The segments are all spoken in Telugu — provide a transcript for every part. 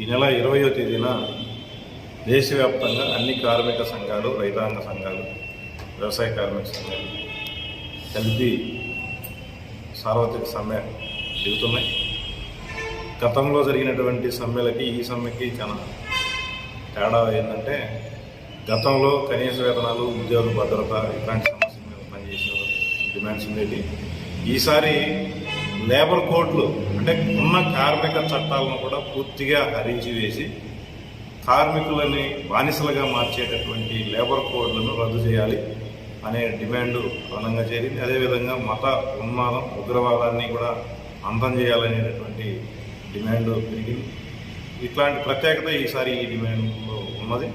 ఈ నెల ఇరవయో తేదీన దేశవ్యాప్తంగా అన్ని కార్మిక సంఘాలు రైతాంగ సంఘాలు వ్యవసాయ కార్మిక సంఘాలు కలిపి సార్వత్రిక సమ్మె దిగుతున్నాయి గతంలో జరిగినటువంటి సమ్మెలకి ఈ సమ్మెకి చాలా తేడా ఏంటంటే గతంలో కనీస వేతనాలు ఉద్యోగ భద్రత ఇలాంటి సమస్యల మీద పనిచేసిన డిమాండ్స్ ఉండేవి. ఈసారి లేబర్ కోడ్లు అంటే ఉన్న కార్మిక చట్టాలను కూడా పూర్తిగా హరించివేసి కార్మికులని బానిసలుగా మార్చేటటువంటి లేబర్ కోడ్లను రద్దు చేయాలి అనే డిమాండ్ ప్రధానంగా చేరింది. అదేవిధంగా మత ఉన్మాదం ఉగ్రవాదాన్ని కూడా అంతం చేయాలనేటటువంటి డిమాండ్ పెరిగింది. ఇట్లాంటి ప్రత్యేకత ఈసారి ఈ డిమాండ్లో ఉన్నది.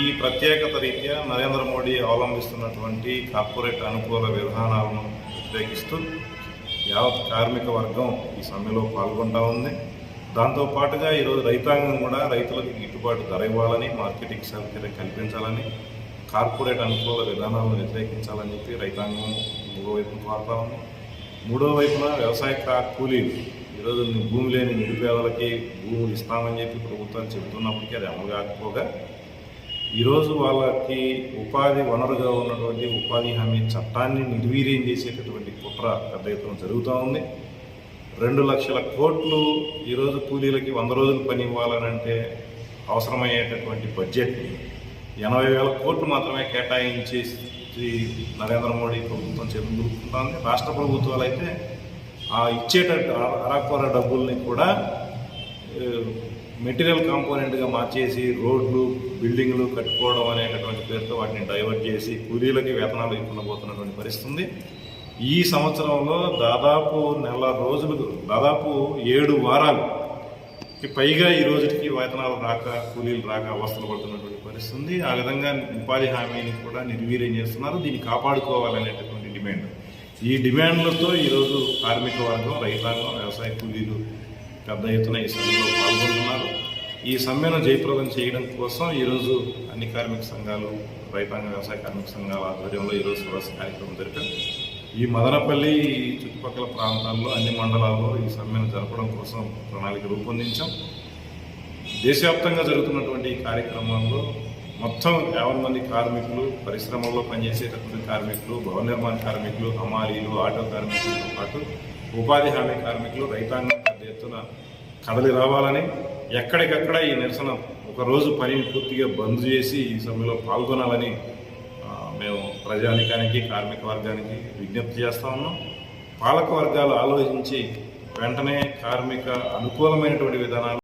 ఈ ప్రత్యేకత రీత్యా నరేంద్ర మోడీ అవలంబిస్తున్నటువంటి కార్పొరేట్ అనుకూల విధానాలను వ్యతిరేకిస్తూ యావత్ కార్మిక వర్గం ఈ సమ్మెలో పాల్గొంటా ఉంది. దాంతో పాటుగా ఈరోజు రైతాంగం కూడా రైతులకు గిట్టుబాటు ధర ఇవ్వాలని మార్కెటింగ్ సౌకర్యం కల్పించాలని కార్పొరేట్ అనుకూల విధానాలను వ్యతిరేకించాలని చెప్పి రైతాంగం మూడో వైపున కోరుతా ఉంది. మూడో వైపున వ్యవసాయ కూలీలు ఈరోజు భూమి లేని నిరుపేదలకి భూములు ఇస్తామని చెప్పి ప్రభుత్వాలు చెబుతున్నప్పటికీ అది అమలు కాకపోగా ఈరోజు వాళ్ళకి ఉపాధి వనరుగా ఉన్నటువంటి ఉపాధి హామీ చట్టాన్ని నిర్వీర్యం చేసేటటువంటి కుట్ర పెద్ద ఎత్తున జరుగుతూ ఉంది. రెండు లక్షల కోట్లు ఈరోజు కూలీలకి వంద రోజులు పని ఇవ్వాలనంటే అవసరమయ్యేటటువంటి బడ్జెట్ ఎనభై వేల కోట్లు మాత్రమే కేటాయించి నరేంద్ర మోడీ ప్రభుత్వం చెందుకుంటుంది రాష్ట్ర ప్రభుత్వాలు అయితే ఆ ఇచ్చేటట్టు అరాకొర డబ్బుల్ని కూడా మెటీరియల్ కాంపోనెంట్గా మార్చేసి రోడ్లు బిల్డింగ్లు కట్టుకోవడం అనేటటువంటి పేరుతో వాటిని డైవర్ట్ చేసి కూలీలకి వేతనాలు ఇవ్వకుండా పోతున్నటువంటి పరిస్థితి ఉంది ఈ సంవత్సరంలో దాదాపు నెల రోజులు దాదాపు ఏడు వారాలు పైగా ఈ రోజుకి వేతనాలు రాక కూలీలు రాక అవస్థలు పడుతున్నటువంటి పరిస్థితి ఉంది ఆ విధంగా ఉపాధి హామీని కూడా నిర్వీర్యం చేస్తున్నారు. దీన్ని కాపాడుకోవాలనేటటువంటి డిమాండ్. ఈ డిమాండ్లతో ఈరోజు కార్మిక వర్గం రైతాంగం వ్యవసాయ కూలీలు పెద్ద ఎత్తున ఈ సమ్మెలో ఈ సమ్మెను జయప్రదం చేయడం కోసం ఈరోజు అన్ని కార్మిక సంఘాలు రైతాంగ వ్యవసాయ కార్మిక సంఘాల ఆధ్వర్యంలో ఈరోజు సదస్సు కార్యక్రమం జరిపారు. ఈ మదనపల్లి చుట్టుపక్కల ప్రాంతాల్లో అన్ని మండలాల్లో ఈ సమ్మెను జరపడం కోసం ప్రణాళిక రూపొందించాం. దేశవ్యాప్తంగా జరుగుతున్నటువంటి ఈ కార్యక్రమంలో మొత్తం యాభై మంది కార్మికులు పరిశ్రమల్లో పనిచేసేటటువంటి కార్మికులు భవన నిర్మాణ కార్మికులు హమాలీలు ఆటో కార్మికులతో పాటు ఉపాధి హామీ కార్మికులు రైతాంగం పెద్ద ఎత్తున కదలి రావాలని ఎక్కడికక్కడ ఈ నిరసన ఒక రోజు పనిని పూర్తిగా బంద్ చేసి ఈ సమ్మెలో పాల్గొనాలని మేము ప్రజానికానికి కార్మిక వర్గానికి విజ్ఞప్తి చేస్తా ఉన్నాం. పాలక వర్గాలు ఆలోచించి వెంటనే కార్మిక అనుకూలమైనటువంటి విధానాలు